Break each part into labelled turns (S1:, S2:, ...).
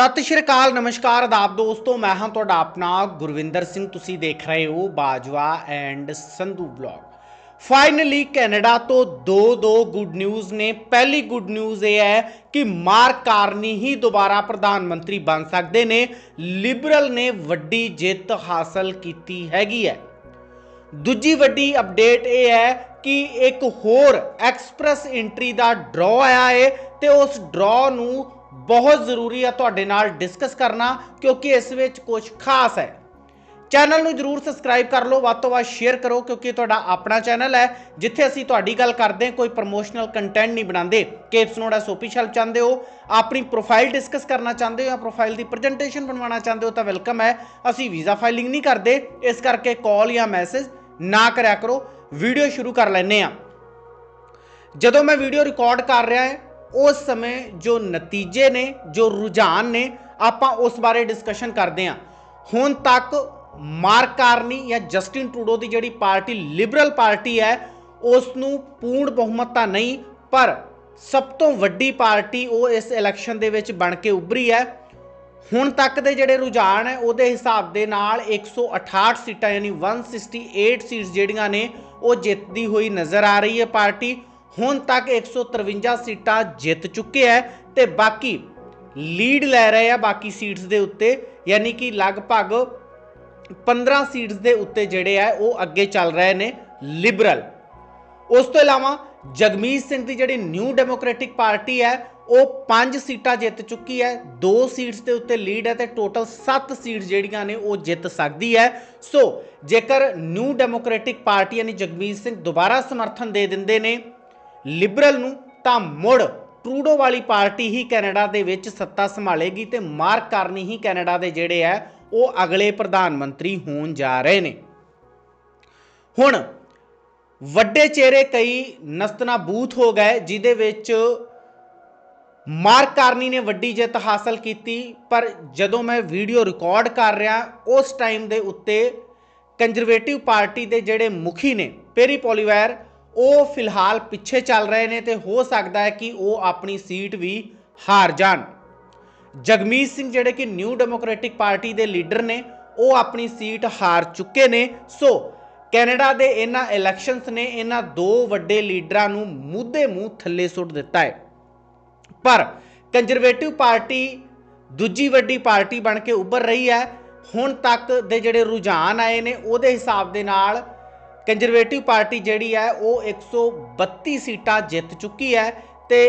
S1: ਸਤਿ ਸ਼੍ਰੀ ਅਕਾਲ, ਨਮਸਕਾਰ, ਆਦਾਬ ਦੋਸਤੋ, ਮੈਂ ਹਾਂ ਤੁਹਾਡਾ ਆਪਣਾ ਗੁਰਵਿੰਦਰ ਸਿੰਘ। ਤੁਸੀਂ ਦੇਖ ਰਹੇ ਹੋ Bajwa and Sandhu blog finally Canada ਤੋਂ ਦੋ ਦੋ ਗੁੱਡ ਨਿਊਜ਼ ਨੇ। ਪਹਿਲੀ ਗੁੱਡ ਨਿਊਜ਼ ਇਹ ਹੈ ਕਿ ਮਾਰਕ ਕਾਰਨੀ ਹੀ ਦੁਬਾਰਾ ਪ੍ਰਧਾਨ ਮੰਤਰੀ ਬਣ ਸਕਦੇ ਨੇ। ਲਿਬਰਲ ਨੇ ਵੱਡੀ ਜਿੱਤ ਹਾਸਲ ਕੀਤੀ ਹੈਗੀ ਹੈ। ਦੂਜੀ ਵੱਡੀ ਅਪਡੇਟ ਇਹ ਹੈ ਕਿ ਇੱਕ ਹੋਰ ਐਕਸਪ੍ਰੈਸ ਐਂਟਰੀ ਦਾ ਡਰਾਅ ਆਇਆ ਹੈ ਤੇ ਉਸ ਡਰਾਅ ਨੂੰ ਬਹੁਤ ਜ਼ਰੂਰੀ ਆ ਤੁਹਾਡੇ ਨਾਲ ਡਿਸਕਸ ਕਰਨਾ, ਕਿਉਂਕਿ ਇਸ ਵਿੱਚ ਕੁਝ ਖਾਸ ਹੈ। ਚੈਨਲ ਨੂੰ ਜਰੂਰ ਸਬਸਕ੍ਰਾਈਬ ਕਰ ਲਓ, ਵੱਧ ਤੋਂ ਵੱਧ ਸ਼ੇਅਰ ਕਰੋ, ਕਿਉਂਕਿ ਇਹ ਤੁਹਾਡਾ ਆਪਣਾ ਚੈਨਲ ਹੈ। ਜਿੱਥੇ ਅਸੀਂ ਤੁਹਾਡੀ ਗੱਲ ਕਰਦੇ ਹਾਂ, ਕੋਈ ਪ੍ਰਮੋਸ਼ਨਲ ਕੰਟੈਂਟ ਨਹੀਂ ਬਣਾਉਂਦੇ। ਕੇਪਸ ਨੋਡ ਐਸਓਪੀਸ਼ਲ ਚਾਹੁੰਦੇ ਹੋ, ਆਪਣੀ ਪ੍ਰੋਫਾਈਲ ਡਿਸਕਸ ਕਰਨਾ ਚਾਹੁੰਦੇ ਹੋ ਜਾਂ ਪ੍ਰੋਫਾਈਲ ਦੀ ਪ੍ਰੈਜੈਂਟੇਸ਼ਨ ਬਣਵਾਉਣਾ ਚਾਹੁੰਦੇ ਹੋ ਤਾਂ ਵੈਲਕਮ ਹੈ। ਅਸੀਂ ਵੀਜ਼ਾ ਫਾਈਲਿੰਗ ਨਹੀਂ ਕਰਦੇ, ਇਸ ਕਰਕੇ ਕਾਲ ਜਾਂ ਮੈਸੇਜ ਨਾ ਕਰਿਆ ਕਰੋ। ਵੀਡੀਓ ਸ਼ੁਰੂ ਕਰ ਲੈਨੇ ਆ ਜਦੋਂ ਮੈਂ ਵੀਡੀਓ ਰਿਕਾਰਡ ਕਰ ਰਿਹਾ ਹਾਂ ਉਸ ਸਮੇਂ ਜੋ ਨਤੀਜੇ ਨੇ, ਜੋ ਰੁਝਾਨ ਨੇ, ਆਪਾਂ ਉਸ ਬਾਰੇ ਡਿਸਕਸ਼ਨ ਕਰਦੇ ਹਾਂ। ਹੁਣ ਤੱਕ ਮਾਰਕ ਕਾਰਨੀ ਜਾਂ ਜਸਟਿਨ ਟਰੂਡੋ ਦੀ ਜਿਹੜੀ ਪਾਰਟੀ, ਲਿਬਰਲ ਪਾਰਟੀ ਹੈ, ਉਸ ਨੂੰ ਪੂਰਨ ਬਹੁਮਤ ਤਾਂ ਨਹੀਂ, ਪਰ ਸਭ ਤੋਂ ਵੱਡੀ ਪਾਰਟੀ ਉਹ ਇਸ ਇਲੈਕਸ਼ਨ ਦੇ ਵਿੱਚ ਬਣ ਕੇ ਉੱਭਰੀ ਹੈ। ਹੁਣ ਤੱਕ ਦੇ ਜਿਹੜੇ ਰੁਝਾਨ ਹੈ, ਉਹਦੇ ਹਿਸਾਬ ਦੇ ਨਾਲ 168 ਸੀਟਾਂ, ਯਾਨੀ 168 ਸੀਟਸ ਜਿਹੜੀਆਂ ਨੇ, ਉਹ ਜਿੱਤਦੀ ਹੋਈ ਨਜ਼ਰ ਆ ਰਹੀ ਹੈ ਪਾਰਟੀ। ਹੁਣ ਤੱਕ 153 ਸੀਟਾਂ ਜਿੱਤ ਚੁੱਕੇ ਹੈ ਤੇ ਬਾਕੀ ਲੀਡ ਲੈ ਰਹੇ ਆ ਬਾਕੀ ਸੀਟਸ ਦੇ ਉੱਤੇ, ਯਾਨੀ ਕਿ ਲਗਭਗ 15 ਸੀਟਸ ਦੇ ਉੱਤੇ ਜਿਹੜੇ ਆ, ਉਹ ਅੱਗੇ ਚੱਲ ਰਹੇ ਨੇ ਲਿਬਰਲ ਉਸ ਤੋਂ ਇਲਾਵਾ ਜਗਮੀਤ ਸਿੰਘ ਦੀ ਜਿਹੜੀ ਨਿਊ ਡੈਮੋਕ੍ਰੈਟਿਕ ਪਾਰਟੀ ਹੈ, ਉਹ 5 ਸੀਟਾਂ ਜਿੱਤ ਚੁੱਕੀ ਹੈ 2 ਸੀਟਸ ਦੇ ਉੱਤੇ ਲੀਡ ਹੈ ਤੇ ਟੋਟਲ 7 ਸੀਟ ਜਿਹੜੀਆਂ ਨੇ, ਉਹ ਜਿੱਤ ਸਕਦੀ ਹੈ। ਸੋ ਜੇਕਰ ਨਿਊ ਡੈਮੋਕ੍ਰੈਟਿਕ ਪਾਰਟੀ ਯਾਨੀ ਜਗਮੀਤ ਸਿੰਘ ਦੁਬਾਰਾ ਸਮਰਥਨ ਦੇ ਦਿੰਦੇ ਨੇ ਲਿਬਰਲ ਨੂੰ ਤਾਂ ਮੁੜ ਟਰੂਡੋ ਵਾਲੀ ਪਾਰਟੀ ਹੀ ਕੈਨੇਡਾ ਦੇ ਵਿੱਚ ਸੱਤਾ ਸੰਭਾਲੇਗੀ ਤੇ ਮਾਰਕ ਕਰਨੀ ਹੀ ਕੈਨੇਡਾ ਦੇ ਜਿਹੜੇ ਹੈ ਉਹ ਅਗਲੇ ਪ੍ਰਧਾਨ ਮੰਤਰੀ ਹੋਣ ਜਾ ਰਹੇ ਨੇ। ਹੁਣ ਵੱਡੇ ਚਿਹਰੇ ਕਈ ਨਸਤਨਾਬੂਤ ਹੋ ਗਏ ਜਿਦੇ ਵਿੱਚ ਮਾਰਕ ਕਾਰਨੀ ਨੇ ਵੱਡੀ ਜਿੱਤ ਹਾਸਲ ਕੀਤੀ, ਪਰ ਜਦੋਂ ਮੈਂ ਵੀਡੀਓ ਰਿਕਾਰਡ ਕਰ ਰਿਹਾ, ਉਸ ਟਾਈਮ ਦੇ ਉੱਤੇ ਕੰਜ਼ਰਵੇਟਿਵ ਪਾਰਟੀ ਦੇ ਜਿਹੜੇ ਮੁਖੀ ਨੇ, ਪੇਰੀ ਪੋਲੀਵੈਰ ਉਹ ਫਿਲਹਾਲ ਪਿੱਛੇ ਚੱਲ ਰਹੇ ਨੇ ਤੇ ਹੋ ਸਕਦਾ ਹੈ ਕਿ ਉਹ ਆਪਣੀ ਸੀਟ ਵੀ ਹਾਰ ਜਾਣ। ਜਗਮੀਤ ਸਿੰਘ ਜਿਹੜੇ ਕਿ ਨਿਊ ਡੈਮੋਕ੍ਰੈਟਿਕ ਪਾਰਟੀ ਦੇ ਲੀਡਰ ਨੇ, ਉਹ ਆਪਣੀ ਸੀਟ ਹਾਰ ਚੁੱਕੇ ਨੇ। ਸੋ ਕੈਨੇਡਾ ਦੇ ਇਹਨਾਂ ਇਲੈਕਸ਼ਨਸ ਨੇ ਇਹਨਾਂ ਦੋ ਵੱਡੇ ਲੀਡਰਾਂ ਨੂੰ ਮੂਧੇ ਮੂੰਹ ਥੱਲੇ ਸੁੱਟ ਦਿੱਤਾ ਹੈ। ਪਰ ਕੰਜ਼ਰਵੇਟਿਵ ਪਾਰਟੀ ਦੂਜੀ ਵੱਡੀ ਪਾਰਟੀ ਬਣ ਕੇ ਉੱਭਰ ਰਹੀ ਹੈ। ਹੁਣ ਤੱਕ ਦੇ ਜਿਹੜੇ ਰੁਝਾਨ ਆਏ ਨੇ, ਉਹਦੇ ਹਿਸਾਬ ਦੇ ਨਾਲ ਕੰਜ਼ਰਵੇਟਿਵ ਪਾਰਟੀ ਜਿਹੜੀ ਹੈ ਉਹ 132 ਸੀਟਾਂ ਜਿੱਤ ਚੁੱਕੀ ਹੈ ਤੇ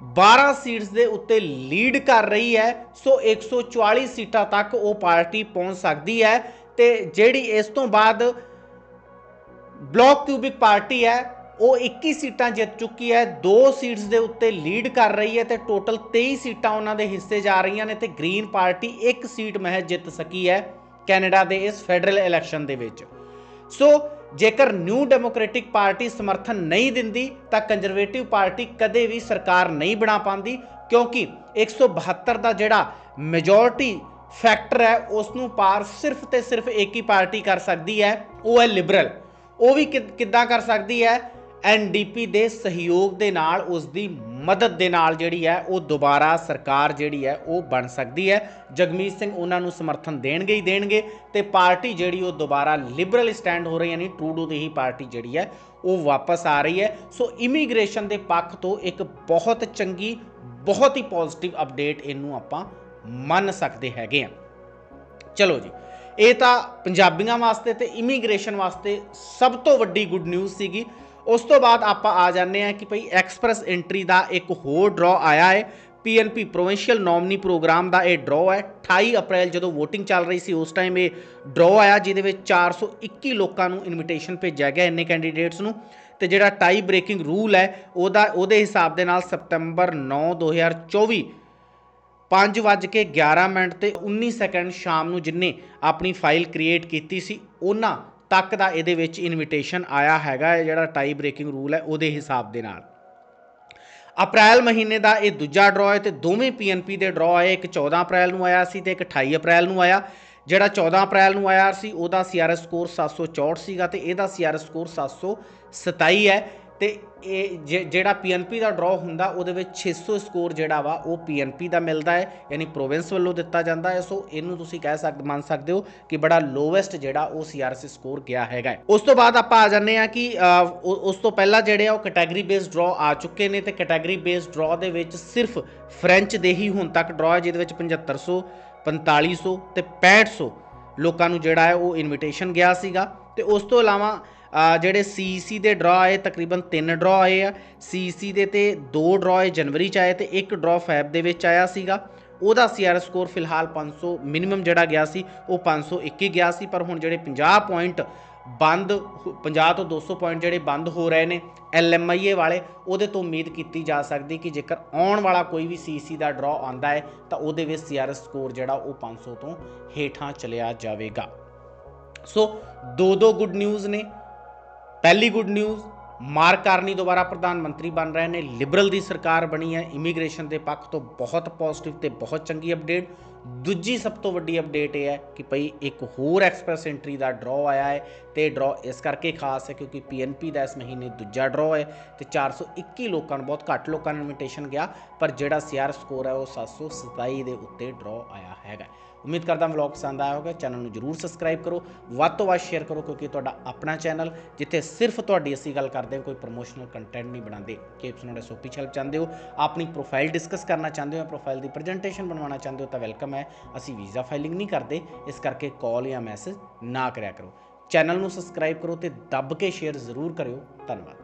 S1: 12 ਸੀਟਸ ਦੇ ਉੱਤੇ ਲੀਡ ਕਰ ਰਹੀ ਹੈ, ਸੋ 144 ਸੀਟਾਂ ਤੱਕ ਉਹ ਪਾਰਟੀ ਪਹੁੰਚ ਸਕਦੀ ਹੈ ਤੇ ਜਿਹੜੀ ਇਸ ਤੋਂ ਬਾਅਦ ਬਲੌਕ ਕਿਊਬਿਕ ਪਾਰਟੀ ਹੈ, ਉਹ 21 ਸੀਟਾਂ ਜਿੱਤ ਚੁੱਕੀ ਹੈ, ਦੋ ਸੀਟਸ ਦੇ ਉੱਤੇ ਲੀਡ ਕਰ ਰਹੀ ਹੈ ਤੇ ਟੋਟਲ 23 ਸੀਟਾਂ ਉਹਨਾਂ ਦੇ ਹਿੱਸੇ ਜਾ ਰਹੀਆਂ ਨੇ ਤੇ ਗ੍ਰੀਨ ਪਾਰਟੀ ਇੱਕ ਸੀਟ ਮਹਿਜ ਜਿੱਤ ਸਕੀ ਹੈ ਕੈਨੇਡਾ ਦੇ ਇਸ ਫੈਡਰਲ ਇਲੈਕਸ਼ਨ ਦੇ ਵਿੱਚ। ਸੋ ਜੇਕਰ ਨਿਊ ਡੈਮੋਕ੍ਰੈਟਿਕ ਪਾਰਟੀ ਸਮਰਥਨ ਨਹੀਂ ਦਿੰਦੀ, ਤਾਂ ਕੰਜ਼ਰਵੇਟਿਵ ਪਾਰਟੀ ਕਦੇ ਵੀ ਸਰਕਾਰ ਨਹੀਂ ਬਣਾ ਪਾਉਂਦੀ, ਕਿਉਂਕਿ 172 ਦਾ ਜਿਹੜਾ ਮੈਜੋਰਟੀ ਫੈਕਟਰ ਹੈ ਉਸ ਨੂੰ ਪਾਰ ਸਿਰਫ ਤੇ ਸਿਰਫ ਇੱਕ ਹੀ ਪਾਰਟੀ ਕਰ ਸਕਦੀ ਹੈ, ਉਹ ਹੈ ਲਿਬਰਲ ਉਹ ਵੀ ਕਿੱਦਾਂ ਕਰ ਸਕਦੀ ਹੈ? ਐਨਡੀਪੀ ਦੇ ਸਹਿਯੋਗ ਦੇ ਨਾਲ ਉਸ ਦੀ ਮਦਦ ਦੇ ਨਾਲ ਜਿਹੜੀ ਹੈ ਉਹ ਦੁਬਾਰਾ ਸਰਕਾਰ ਜਿਹੜੀ ਹੈ ਉਹ ਬਣ ਸਕਦੀ ਹੈ। ਜਗਮੀਤ ਸਿੰਘ ਉਹਨਾਂ ਨੂੰ ਸਮਰਥਨ ਦੇਣਗੇ ਹੀ ਦੇਣਗੇ ਤੇ ਪਾਰਟੀ ਜਿਹੜੀ ਉਹ ਦੁਬਾਰਾ ਲਿਬਰਲ ਸਟੈਂਡ ਹੋ ਰਹੀ ਯਾਨੀ ਟਰੂਡੋ ਦੀ ਹੀ ਪਾਰਟੀ ਜਿਹੜੀ ਹੈ ਉਹ ਵਾਪਸ ਆ ਰਹੀ ਹੈ। ਸੋ ਇਮੀਗ੍ਰੇਸ਼ਨ ਦੇ ਪੱਖ ਤੋਂ ਇੱਕ ਬਹੁਤ ਚੰਗੀ, ਬਹੁਤ ਹੀ ਪੋਜ਼ਿਟਿਵ ਅਪਡੇਟ ਇਹਨੂੰ ਆਪਾਂ ਮੰਨ ਸਕਦੇ ਹੈਗੇ ਆ ਚਲੋ ਜੀ, ਇਹ ਤਾਂ ਪੰਜਾਬੀਆਂ ਵਾਸਤੇ ਤੇ ਇਮੀਗ੍ਰੇਸ਼ਨ ਵਾਸਤੇ ਸਭ ਤੋਂ ਵੱਡੀ ਗੁੱਡ ਨਿਊਜ਼ ਸੀਗੀ। ਉਸ ਤੋਂ ਬਾਅਦ ਆਪਾਂ ਆ ਜਾਂਦੇ ਆ ਕਿ ਭਈ ਐਕਸਪ੍ਰੈਸ ਐਂਟਰੀ ਦਾ ਇੱਕ ਹੋਰ ਡਰਾਅ ਆਇਆ ਹੈ। ਪੀਐਨਪੀ ਪ੍ਰੋਵਿੰਸ਼ੀਅਲ ਨੋਮਨੀ ਪ੍ਰੋਗਰਾਮ ਦਾ ਇਹ ਡਰਾਅ ਹੈ। 28 ਅਪ੍ਰੈਲ ਜਦੋਂ VOTING ਚੱਲ ਰਹੀ ਸੀ, ਉਸ ਟਾਈਮ ਇਹ ਡਰਾਅ ਆਇਆ, ਜਿਹਦੇ ਵਿੱਚ 421 ਲੋਕਾਂ ਨੂੰ ਇਨਵੀਟੇਸ਼ਨ ਭੇਜਿਆ ਗਿਆ ਇੰਨੇ ਕੈਂਡੀਡੇਟਸ ਨੂੰ। ਤੇ ਜਿਹੜਾ ਟਾਈ ਬ੍ਰੇਕਿੰਗ ਰੂਲ ਹੈ, ਉਹਦਾ, ਉਹਦੇ ਹਿਸਾਬ ਦੇ ਨਾਲ ਸਤੰਬਰ 9 2024 5 ਵੱਜ ਕੇ 11 ਮਿੰਟ ਤੇ 19 ਸੈਕਿੰਡ ਸ਼ਾਮ ਨੂੰ ਜਿੰਨੇ ਆਪਣੀ ਫਾਈਲ ਕ੍ਰੀਏਟ ਕੀਤੀ ਸੀ, ਉਹਨਾਂ ਤੱਕ ਦਾ ਇਹਦੇ ਵਿੱਚ ਇਨਵੀਟੇਸ਼ਨ ਆਇਆ ਹੈਗਾ ਇਹ ਜਿਹੜਾ ਟਾਈ ਬ੍ਰੇਕਿੰਗ ਰੂਲ ਹੈ ਉਹਦੇ ਹਿਸਾਬ ਦੇ ਨਾਲ। ਅਪ੍ਰੈਲ ਮਹੀਨੇ ਦਾ ਇਹ ਦੂਜਾ ਡਰਾਅ ਹੈ ਤੇ ਦੋਵੇਂ ਪੀਐਨਪੀ ਦੇ ਡਰਾਅ ਆਏ, ਇੱਕ 14 ਅਪ੍ਰੈਲ ਨੂੰ ਆਇਆ ਸੀ ਤੇ ਇੱਕ 28 ਅਪ੍ਰੈਲ ਨੂੰ ਆਇਆ। ਜਿਹੜਾ 14 ਅਪ੍ਰੈਲ ਨੂੰ ਆਇਆ ਸੀ, ਉਹਦਾ ਸੀਆਰਐਸ ਸਕੋਰ 764 ਸੀਗਾ ਤੇ ਇਹਦਾ ਸੀਆਰਐਸ ਸਕੋਰ 727 ਹੈ। ਤੇ ਇਹ ਜੇ- ਜਿਹੜਾ ਪੀਐਨਪੀ ਦਾ ਡਰਾਅ ਹੁੰਦਾ, ਉਹਦੇ ਵਿੱਚ 600 ਸਕੋਰ ਜਿਹੜਾ ਵਾ, ਉਹ ਪੀਐਨਪੀ ਦਾ ਮਿਲਦਾ ਹੈ, ਯਾਨੀ ਪ੍ਰੋਵਿੰਸ ਵੱਲੋਂ ਦਿੱਤਾ ਜਾਂਦਾ ਹੈ। ਸੋ ਇਹਨੂੰ ਤੁਸੀਂ ਕਹਿ ਸਕਦੇ ਮੰਨ ਸਕਦੇ ਹੋ ਕਿ ਬੜਾ ਲੋਵੈਸਟ ਜਿਹੜਾ ਉਹ ਸੀਆਰਸੀ ਸਕੋਰ ਗਿਆ ਹੈਗਾ ਉਸ ਤੋਂ ਬਾਅਦ ਆਪਾਂ ਆ ਜਾਂਦੇ ਆ ਕਿ ਉਸ ਤੋਂ ਪਹਿਲਾਂ ਜਿਹੜੇ ਆ, ਉਹ ਕੈਟਾਗਰੀ ਬੇਸਡ ਡਰਾਅ ਆ ਚੁੱਕੇ ਨੇ ਤੇ ਕੈਟਾਗਰੀ ਬੇਸਡ ਡਰਾਅ ਦੇ ਵਿੱਚ ਸਿਰਫ ਫ੍ਰੈਂਚ ਦੇ ਹੀ ਹੁਣ ਤੱਕ ਡਰਾਅ ਹੈ, ਜਿਹਦੇ ਵਿੱਚ 7500 4500 ਤੇ 6500 ਲੋਕਾਂ ਨੂੰ ਜਿਹੜਾ ਹੈ, ਉਹ ਇਨਵੀਟੇਸ਼ਨ ਗਿਆ ਸੀਗਾ। ਤੇ ਉਸ ਤੋਂ ਇਲਾਵਾ ਜਿਹੜੇ ਸੀਈਸੀ ਦੇ ਡਰਾਅ ਆਏ, ਤਕਰੀਬਨ 3 ਡਰਾਅ ਆਏ ਆ। ਸੀਈਸੀ ਦੇ ਤੇ 2 ਡਰਾਅ ਇਹ ਜਨਵਰੀ ਚ ਆਏ ਤੇ ਇੱਕ ਡਰਾਅ ਫੈਬ ਦੇ ਵਿੱਚ ਆਇਆ ਸੀਗਾ। ਉਹਦਾ ਸੀਆਰ ਸਕੋਰ ਫਿਲਹਾਲ 500 ਮਿਨੀਮਮ ਜਿਹੜਾ ਗਿਆ ਸੀ, ਉਹ 501 ਹੀ ਗਿਆ ਸੀ, ਪਰ ਹੁਣ ਜਿਹੜੇ 50 ਪੁਆਇੰਟ ਬੰਦ ਹੋ- 50 ਤੋਂ 200 ਪੁਆਇੰਟ ਜਿਹੜੇ ਬੰਦ ਹੋ ਰਹੇ ਨੇ ਐਲਐਮਆਈਏ ਵਾਲੇ, ਉਹਦੇ ਤੋਂ ਉਮੀਦ ਕੀਤੀ ਜਾ ਸਕਦੀ ਕਿ ਜੇਕਰ ਆਉਣ ਵਾਲਾ ਕੋਈ ਵੀ ਸੀਸੀ ਦਾ ਡਰਾਅ ਆਉਂਦਾ ਹੈ, ਤਾਂ ਉਹਦੇ ਵਿੱਚ ਸੀਆਰ ਸਕੋਰ ਜਿਹੜਾ ਉਹ 500 ਤੋਂ ਹੇਠਾਂ ਚਲਿਆ ਜਾਵੇਗਾ। ਸੋ ਦੋ ਦੋ ਗੁੱਡ ਨਿਊਜ਼ ਨੇ। ਪਹਿਲੀ ਗੁੱਡ ਨਿਊਜ਼ ਮਾਰਕ ਕਾਰਨੀ ਦੁਬਾਰਾ ਪ੍ਰਧਾਨ ਮੰਤਰੀ ਬਣ ਰਹੇ ਨੇ। ਲਿਬਰਲ ਦੀ ਸਰਕਾਰ ਬਣੀ ਹੈ। ਇਮੀਗ੍ਰੇਸ਼ਨ ਦੇ ਪੱਖ ਤੋਂ ਬਹੁਤ ਪੋਜ਼ਿਟਿਵ ਤੇ ਬਹੁਤ ਚੰਗੀ ਅਪਡੇਟ ਦੂਜੀ ਸਭ ਤੋਂ ਵੱਡੀ ਅਪਡੇਟ ਇਹ ਹੈ ਕਿ ਭਈ ਇੱਕ ਹੋਰ ਐਕਸਪ੍ਰੈਸ ਐਂਟਰੀ ਦਾ ਡਰਾਅ ਆਇਆ ਹੈ ਤੇ ਡਰਾਅ ਇਸ ਕਰਕੇ ਖਾਸ ਹੈ ਕਿਉਂਕਿ ਪੀਐਨਪੀ ਦਾ ਇਸ ਮਹੀਨੇ ਦੂਜਾ ਡਰਾਅ ਹੈ ਤੇ 421 ਲੋਕਾਂ ਨੂੰ ਬਹੁਤ ਘੱਟ ਲੋਕਾਂ ਨੂੰ ਇਨਵੀਟੇਸ਼ਨ ਗਿਆ, ਪਰ ਜਿਹੜਾ ਸੀਆਰ ਸਕੋਰ ਹੈ ਉਹ 727 ਦੇ ਉੱਤੇ ਡਰਾਅ ਆਇਆ ਹੈਗਾ ਉਮੀਦ ਕਰਦਾ ਵਲੌਗ ਪਸੰਦ ਆਇਆ ਹੋਵੇਗਾ ਚੈਨਲ ਨੂੰ ਜਰੂਰ ਸਬਸਕ੍ਰਾਈਬ ਕਰੋ, ਵੱਧ ਤੋਂ ਵੱਧ ਸ਼ੇਅਰ ਕਰੋ ਕਿਉਂਕਿ ਤੁਹਾਡਾ ਆਪਣਾ ਚੈਨਲ ਜਿੱਥੇ ਸਿਰਫ ਤੁਹਾਡੀ ਅਸੀਂ ਗੱਲ ਕਰਦੇ ਹਾਂ, ਕੋਈ ਪ੍ਰੋਮੋਸ਼ਨਲ ਕੰਟੈਂਟ ਨਹੀਂ ਬਣਾਉਂਦੇ। ਕਿ ਤੁਸੀਂ ਸਾਡੇ ਸੋਪੀ ਹੈਲਪ ਚਾਹੁੰਦੇ ਹੋ, ਆਪਣੀ ਪ੍ਰੋਫਾਈਲ ਡਿਸਕਸ ਕਰਨਾ ਚਾਹੁੰਦੇ ਹੋ ਪ੍ਰੋਫਾਈਲ ਦੀ ਪ੍ਰੈਜੈਂਟੇਸ਼ਨ ਬਣਵਾਉਣਾ ਚਾਹੁੰਦੇ ਹੋ ਤਾਂ ਵੈਲਕਮ ਹੈ। ਹੈ, ਅਸੀਂ ਵੀਜ਼ਾ ਫਾਈਲਿੰਗ ਨਹੀਂ ਕਰਦੇ, ਇਸ ਕਰਕੇ ਕਾਲ ਜਾਂ ਮੈਸੇਜ ਨਾ ਕਰਿਆ ਕਰੋ। ਚੈਨਲ ਨੂੰ ਸਬਸਕ੍ਰਾਈਬ ਕਰੋ ਤੇ ਦੱਬ ਕੇ ਸ਼ੇਅਰ ਜ਼ਰੂਰ ਕਰਿਓ। ਧੰਨਵਾਦ।